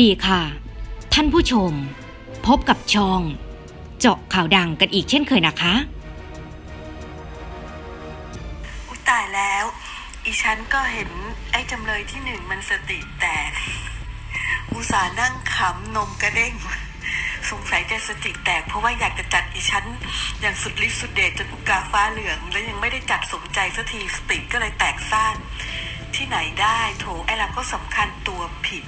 ดีค่ะ ท่านผู้ชม พบกับช่อง เจาะข่าวดังกันอีกเช่นเคยนะคะ อุยตายแล้ว อีฉันก็เห็นไอ้จำเลยที่หนึ่งมันสติแตก อุตส่าห์นั่งขำนมกระเด้ง สงสัยจะสติแตกเพราะว่าอยากจะจัดอีฉันอย่างสุดฤทธิ์สุดเดชจนอุกาฟ้าเหลือง แล้วยังไม่ได้จัดสมใจสักทีสติก็เลยแตกซ่าน ที่ไหนได้โถไอ้เราก็สำคัญตัวผิด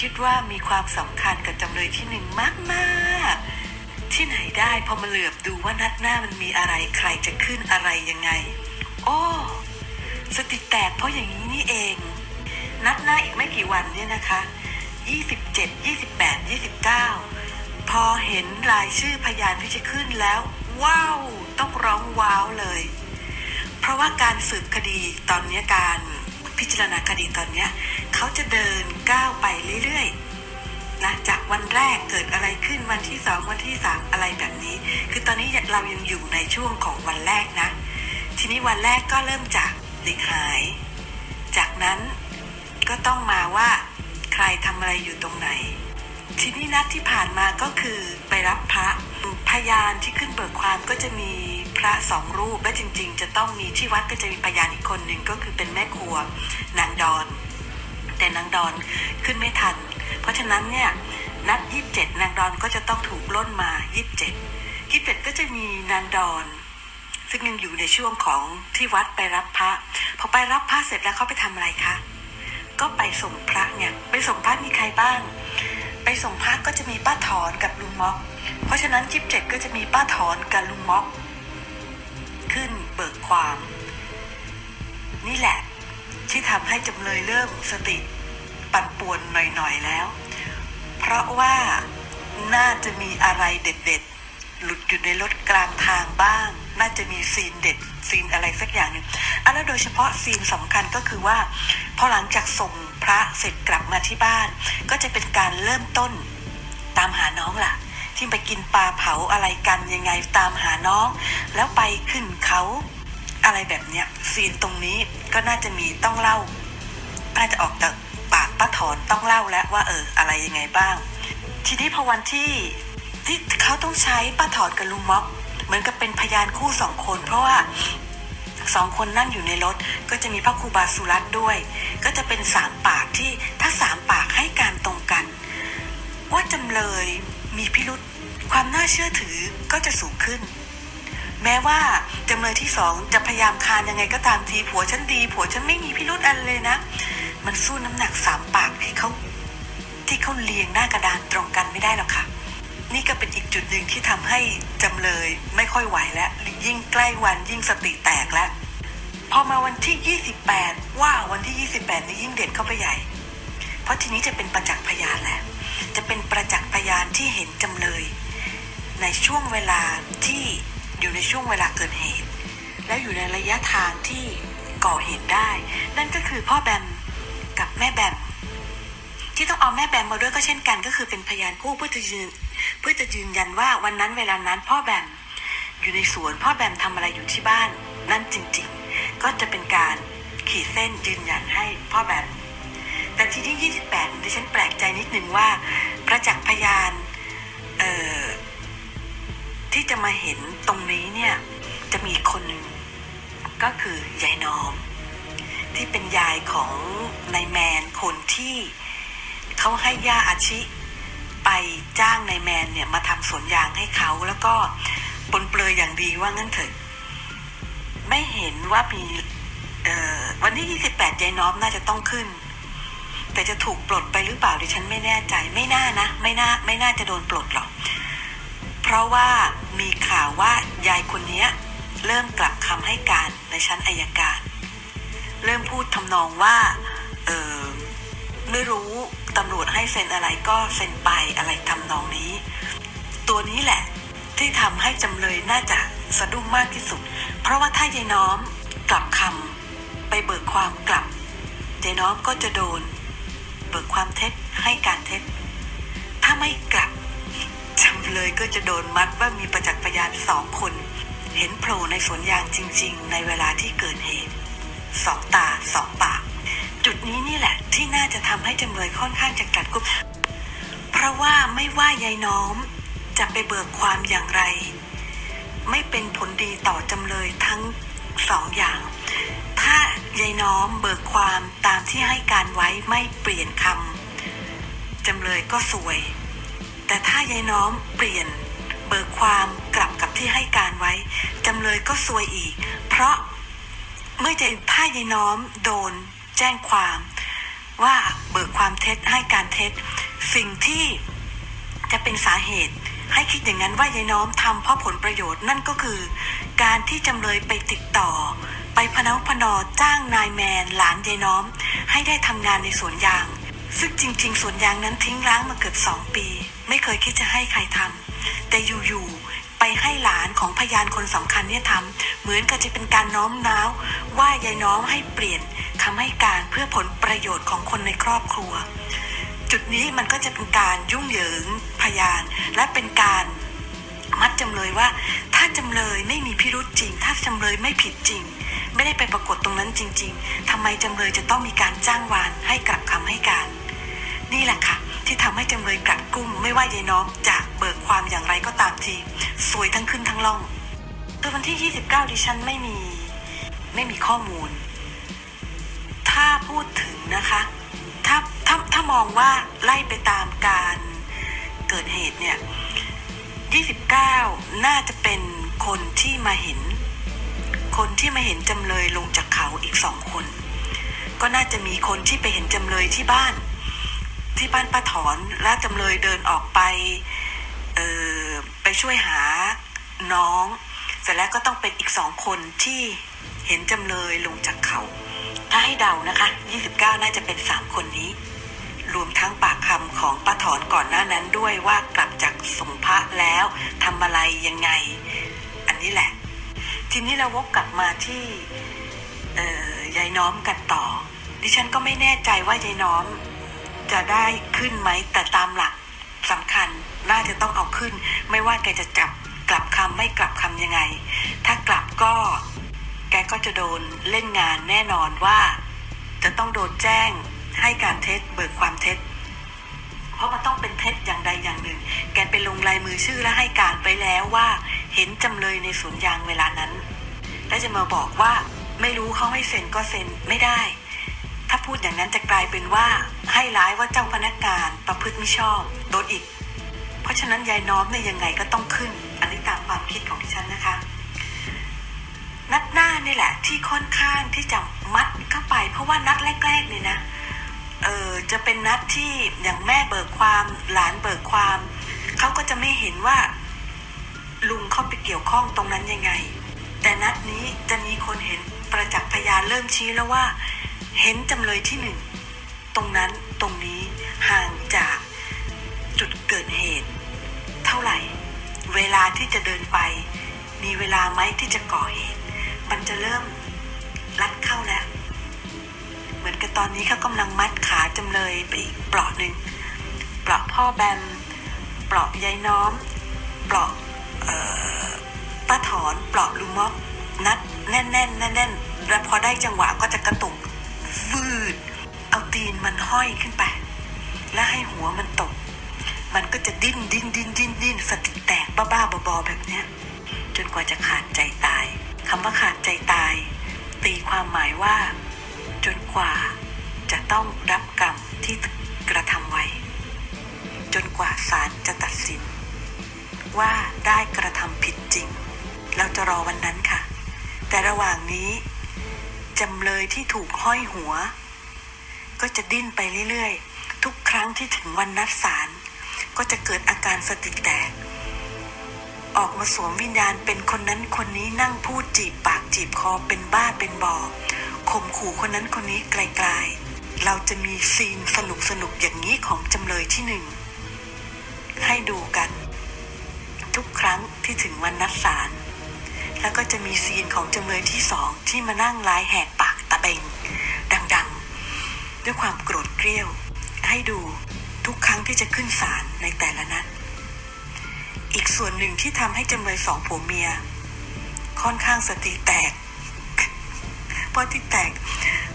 คิดว่ามีความสำคัญกับจำเลยที่หนึ่งมากๆ ที่ไหนได้พอมาเหลือบดูว่านัดหน้ามันมีอะไรใครจะขึ้นอะไรยังไง โอ้สติแตกเพราะอย่างนี้นี่เอง นัดหน้าอีกไม่กี่วันเนี่ยนะคะ 27 28 29 พอเห็นรายชื่อพยานที่จะขึ้นแล้ว ว้าว ต้องร้องว้าวเลย เพราะว่าการสืบคดีตอนนี้การ พิจารณาคดีตอนเนี้ยเขาจะเดินก้าวไปเรื่อยๆนะจากวันแรกเกิดอะไรขึ้นวันที่สองวันที่สามอะไรแบบนี้ คือตอนนี้เรายังอยู่ในช่วงของวันแรกนะ ทีนี้วันแรกก็เริ่มจากเด็กหาย จากนั้นก็ต้องมาว่าใครทำอะไรอยู่ตรงไหน ทีนี้นัดที่ผ่านมาก็คือไปรับพระพยานที่ขึ้นเบิกความก็จะมี ระสองรูปและจริง ๆ จะต้องมีที่วัดก็จะมีพยานอีกคนหนึ่งก็คือเป็นแม่ครัวนางดอน แต่นางดอนขึ้นไม่ทัน เพราะฉะนั้นเนี่ยนัดยี่สิบเจ็ดนางดอนก็จะต้องถูกล่นมายี่สิบเจ็ดยี่สิบเจ็ดก็จะมีนางดอน ซึ่งยังอยู่ในช่วงของที่วัดไปรับพระพอไปรับพระเสร็จแล้วเขาไปทำอะไรคะก็ไปส่งพระเนี่ยไปส่งพระมีใครบ้าง ไปส่งพระก็จะมีป้าถอนกับลุงม็อก เพราะฉะนั้นจิบเจ็ดก็จะมีป้าถอนกับลุงม็อก ขึ้นเบิกความ นี่แหละที่ทำให้จำเลยเริ่มสติปั่นป่วนหน่อยๆแล้ว เพราะว่าน่าจะมีอะไรเด็ดๆ หลุดอยู่ในรถกลางทางบ้าง น่าจะมีซีนเด็ดซีนอะไรสักอย่างหนึ่งอันแล้วโดยเฉพาะซีนสำคัญก็คือว่าพอหลังจากส่งพระเสร็จกลับมาที่บ้าน ก็จะเป็นการเริ่มต้นตามหาน้องล่ะ ที่ไปกินปลาเผาอะไรกันยังไงตามหาน้อง แล้วไปขึ้นเขาอะไรแบบเนี้ยซีนตรงนี้ก็น่าจะมีต้องเล่า น่าจะออกจากปากป้าถอนต้องเล่าแล้วว่าเอออะไรยังไงบ้าง ทีนี้พอวันที่ที่เขาต้องใช้ป้าถอนกับลุงม็อก เหมือนกับเป็นพยานคู่สองคน เพราะว่าสองคนนั่งอยู่ในรถก็จะมีพระครูบาสุรัตด้วย ก็จะเป็นสามปากที่ถ้าสามปากให้การตรงกัน ว่าจำเลย มีพิรุษความน่าเชื่อถือก็จะสูงขึ้น แม้ว่าจำเลยที่สองจะพยายามคานยังไงก็ตามทีผัวฉันดี ผัวฉันไม่มีพิรุษอะไรเลยนะ มันสู้น้ำหนักสามปากที่เขาที่เขาเรียงหน้ากระดานตรงกันไม่ได้หรอกค่ะ นี่ก็เป็นอีกจุดหนึ่งที่ทำให้จำเลยไม่ค่อยไหวแล้วยิ่งใกล้วันยิ่งสติแตกแล้วพอมาวันที่ 28ว้าววันที่ 28 นี่ยิ่งเด็ดเข้าไปใหญ่ เพราะทีนี้จะเป็นประจักษ์พยานแล้ว จะเป็นประจักษ์พยานที่เห็นจำเลย ในช่วงเวลาที่อยู่ในช่วงเวลาเกิดเหตุ แล้วอยู่ในระยะทางที่ก่อเหตุได้ นั่นก็คือพ่อแบมกับแม่แบมที่ต้องเอาแม่แบมมาด้วยก็เช่นกันก็คือเป็นพยานคู่เพื่อจะยืนเพื่อจะยืนยันว่าวันนั้นเวลานั้นพ่อแบมอยู่ในสวนพ่อแบมทำอะไรอยู่ที่บ้าน นั่นจริงๆ ก็จะเป็นการขีดเส้นยืนยันให้พ่อแบม แต่ที่ที่ 28 ดิฉันแปลกใจนิดนึงว่า ประจักษ์พยานเออที่จะมาเห็นตรงนี้เนี่ย จะมีคนหนึ่งก็คือยายน้อม ที่เป็นยายของนายแมนคนที่เขาให้ย่าอาชิ ไปจ้างนายแมนเนี่ยมาทำสวนยางให้เขาแล้วก็ปนเปลือยอย่างดีว่างั้นเถอะไม่เห็นว่ามีวันที่ 28 ยายน้อมน่าจะต้องขึ้น แต่จะถูกปลดไปหรือเปล่าดิฉันไม่แน่ใจไม่น่านะ ไม่น่าไม่น่าจะโดนปลดหรอก เพราะว่ามีข่าวว่ายายคนนี้เริ่มกลับคำให้การในชั้นอายการ เริ่มพูดทำนองว่าเออไม่รู้ตำรวจให้เซ็นอะไรก็เซ็นไปอะไรทำนองนี้ ตัวนี้แหละที่ทำให้จำเลยน่าจะสะดุ้งมากที่สุด เพราะว่าถ้ายายน้อมกลับคำไปเบิกความกลับยายน้อมก็จะโดน เบิกความเท็จให้การเท็จ ถ้าไม่กลับจำเลยก็จะโดนมัดว่ามีประจักษ์พยานสองคน เห็นโผล่ในสวนยางจริง ๆ ในเวลาที่เกิดเหตุสองตาสองปาก จุดนี้นี่แหละ ที่น่าจะทำให้จำเลยค่อนข้างจะกัดกุมไม่ว่ายายน้อม จะไปเบิกความอย่างไร ไม่เป็นผลดีต่อจำเลยทั้ง สองอย่าง ถ้ายายน้อมเบิกความตามที่ให้การไว้ไม่เปลี่ยนคำจำเลยก็สวย แต่ถ้ายายน้อมเปลี่ยนเบิกความกลับกับที่ให้การไว้จำเลยก็ซวยอีก เพราะเมื่อจะถ้ายายน้อมโดนแจ้งความ ว่าเบิกความเท็จให้การเท็จ สิ่งที่จะเป็นสาเหตุ ให้คิดอย่างนั้นว่ายายน้อมทำเพราะผลประโยชน์นั่นก็คือ การที่จำเลยไปติดต่อ ไปพนักพนอจ้างนายแมน หลานยายน้อม ให้ได้ทำงานในสวนยาง ซึ่งจริง ๆ สวนยางนั้นทิ้งร้างมาเกือบสองปี ไม่เคยคิดจะให้ใครทำแต่อยู่ๆไปให้หลานของพยานคนสำคัญเนี่ยทำเหมือนกับจะเป็นการน้อมน้าว ว่ายายน้อมให้เปลี่ยนคำให้การเพื่อผลประโยชน์ของคนในครอบครัว จุดนี้มันก็จะเป็นการยุ่งเหยิงพยาน และเป็นการมัดจำเลยว่า ถ้าจำเลยไม่มีพิรุษจริง ถ้าจำเลยไม่ผิดจริง ไม่ได้ไปปรากฏตรงนั้นจริง ๆทำไมจำเลยจะต้องมีการจ้างวานให้กลับคำให้การ นี่แหละค่ะ ที่ทำให้จำเลยกลัดกุ้มไม่ว่ายายน้อมจะเบิกความอย่างไรก็ตามทีสวยทั้งขึ้นทั้งล่องตัววันที่ 29 ดิฉันไม่มีไม่มีข้อมูล ถ้าพูดถึงนะคะ ถ้าถ้าถ้ามองว่าไล่ไปตามการเกิดเหตุเนี่ย29 น่าจะเป็นคนที่มาเห็น คนที่มาเห็นจำเลยลงจากเขาอีกสองคน ก็น่าจะมีคนที่ไปเห็นจำเลยที่บ้าน ที่บ้านป้าถอนและจำเลยเดินออกไปเออไปช่วยหาน้อง เสร็จแล้วก็ต้องเป็นอีกสองคนที่เห็นจำเลยลงจากเขา ถ้าให้เดานะคะ 29 น่าจะเป็นสามคนนี้ รวมทั้งปากคำของป้าถอนก่อนหน้านั้นด้วยว่ากลับจากสงพระแล้วทำอะไรยังไง อันนี้แหละ ทีนี้เราวกกลับมาที่ยายน้อมกันต่อ ดิฉันก็ไม่แน่ใจว่ายายน้อมจะได้ขึ้นไหมแต่ตามหลักสำคัญน่าจะต้องเอาขึ้น ไม่ว่าแกจะจับกลับคำไม่กลับคำยังไง ถ้ากลับก็ แกก็จะโดนเล่นงานแน่นอนว่า จะต้องโดนแจ้งให้การเท็จเบิกความเท็จ เพราะมันต้องเป็นเท็จอย่างใดอย่างหนึ่ง แกไปลงลายมือชื่อและให้การไปแล้วว่า เห็นจำเลยในสวนยางเวลานั้น และจะมาบอกว่าไม่รู้เขาให้เซ็นก็เซ็นไม่ได้ ถ้าพูดอย่างนั้นจะกลายเป็นว่าให้ร้ายว่าเจ้าพนักงานประพฤติไม่ชอบโดนอีก เพราะฉะนั้นยายน้อมเนี่ยยังไงก็ต้องขึ้น อันนี้ตามความคิดของดิฉันนะคะ นัดหน้านี่แหละ ที่ค่อนข้างที่จะมัดเข้าไป เพราะว่านัดแรกๆเลยนะเออจะเป็นนัดที่อย่างแม่เบิกความหลานเบิกความเขาก็จะไม่เห็นว่าลุงเข้าไปเกี่ยวข้องตรงนั้นยังไง แต่นัดนี้จะมีคนเห็นประจักษ์พยานเริ่มชี้แล้วว่า เห็นจำเลยที่หนึ่งตรงนั้นตรงนี้ห่างจากจุดเกิดเหตุ เท่าไหร่ เวลาที่จะเดินไป มีเวลาไหมที่จะก่อเหตุ มันจะเริ่มรัดเข้าแล้ว เหมือนกับตอนนี้เขากำลังมัดขาจำเลยไปอีกเปลาะหนึ่งเปลาะพ่อแบมเปลาะยายน้อมเปลาะเอ่อป้าถอนเปลาะลุงม็อกนัดแน่นๆแน่นแน่นแล้วพอได้จังหวะก็จะกระตุกฟืด เอาตีนมันห้อยขึ้นไป แล้วให้หัวมันตก มันก็จะดิ้นดิ้นดิ้นดิ้นดิ้นสติแตกบ้าๆบอแบบเนี้ย จนกว่าจะขาดใจตาย คำว่าขาดใจตาย ตีความหมายว่า จนกว่าจะต้องรับกรรมที่กระทำไว้ จนกว่าศาลจะตัดสิน ว่าได้กระทำผิดจริง เราจะรอวันนั้นค่ะ แต่ระหว่างนี้จำเลยที่ถูกห้อยหัว ก็จะดิ้นไปเรื่อยๆ ทุกครั้งที่ถึงวันนัดศาลก็จะเกิดอาการสติแตก ออกมาสวมวิญญาณเป็นคนนั้นคนนี้นั่งพูดจีบปากจีบคอเป็นบ้าเป็นบอข่มขู่คนนั้นคนนี้ไกลๆ เราจะมีซีนสนุกสนุกๆอย่างนี้ของจำเลยที่หนึ่ง ให้ดูกัน ทุกครั้งที่ถึงวันนัดศาลแล้วก็จะมีซีนของจำเลยที่สองที่มานั่งลายแหกปากตะเบง ดังๆ ด้วยความโกรธเกรี้ยว ให้ดูทุกครั้งที่จะขึ้นศาลในแต่ละนัด ส่วนหนึ่งที่ทำให้จำเลยสองผัวเมีย ค่อนข้างสติแตกเพราะที่แตก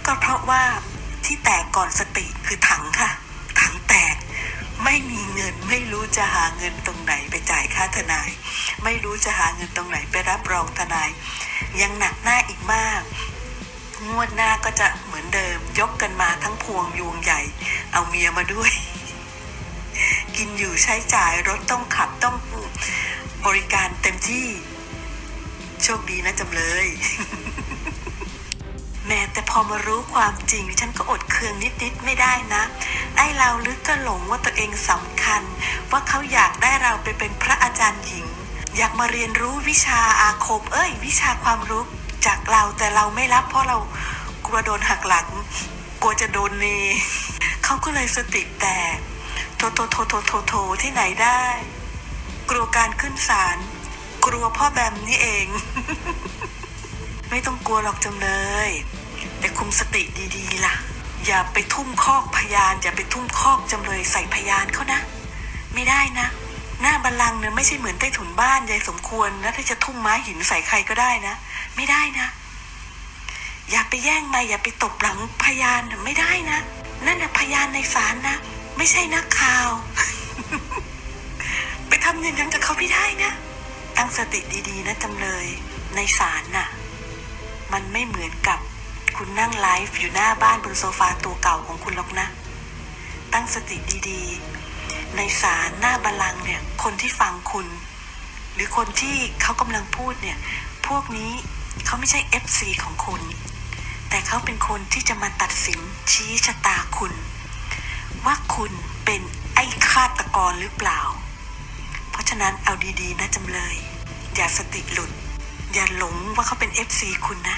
ก็เพราะว่าที่แตกก่อนสติคือถังค่ะ ถังแตก ไม่มีเงินไม่รู้จะหาเงินตรงไหนไปจ่ายค่าทนาย ไม่รู้จะหาเงินตรงไหนไปรับรองทนาย ยังหนักหน้าอีกมากงวดหน้าก็จะเหมือนเดิมยกกันมาทั้งพวงยวงใหญ่ เอาเมียมาด้วย กินอยู่ใช้จ่ายรถต้องขับต้องบริการเต็มที่ โชคดีนะจำเลย แม้แต่พอมารู้ความจริงฉันก็อดเคืองนิดๆไม่ได้นะ ไอ้เราลึกก็หลงว่าตัวเองสำคัญ ว่าเขาอยากได้เราไปเป็นพระอาจารย์หญิง อยากมาเรียนรู้วิชาอาคม เอ้ย วิชาความรู้จากเราแต่เราไม่รับเพราะเรากลัวโดนหักหลังกลัวจะโดนเนเขาก็เลยสติแตก โทโทโทโทโทโทที่ไหนได้ กลัวการขึ้นศาลกลัวพ่อแบมนี่เอง ไม่ต้องกลัวหรอกจำเลย แต่คุมสติดีๆล่ะ อย่าไปทุ่มคอกพยาน อย่าไปทุ่มคอกจำเลยใส่พยานเขานะ ไม่ได้นะ หน้าบัลลังก์เนี่ยไม่ใช่เหมือนใต้ถุนบ้านยายสมควรนะที่จะทุ่มไม้หินใส่ใครก็ได้นะ ไม่ได้นะ อย่าไปแย่งมาอย่าไปตบหลังพยานน่ไม่ได้นะ นั่นนะพยานในศาลนะ ไม่ใช่นักข่าว ไปทำอย่างนั้นกับเขาไม่ได้นะ ตั้งสติดีๆนะจำเลยในศาลน่ะ มันไม่เหมือนกับคุณนั่งไลฟ์อยู่หน้าบ้านบนโซฟาตัวเก่าของคุณหรอกนะ ตั้งสติดีๆ ในศาลหน้าบัลลังก์เนี่ย คนที่ฟังคุณ หรือคนที่เขากำลังพูดเนี่ย พวกนี้เขาไม่ใช่ FC ของคุณ แต่เขาเป็นคนที่จะมาตัดสินชี้ชะตาคุณ ว่าคุณเป็นไอ้ฆาตกรหรือเปล่า เพราะฉะนั้นเอาดีๆนะจำเลย อย่าสติหลุด อย่าหลงว่าเขาเป็น FC คุณนะ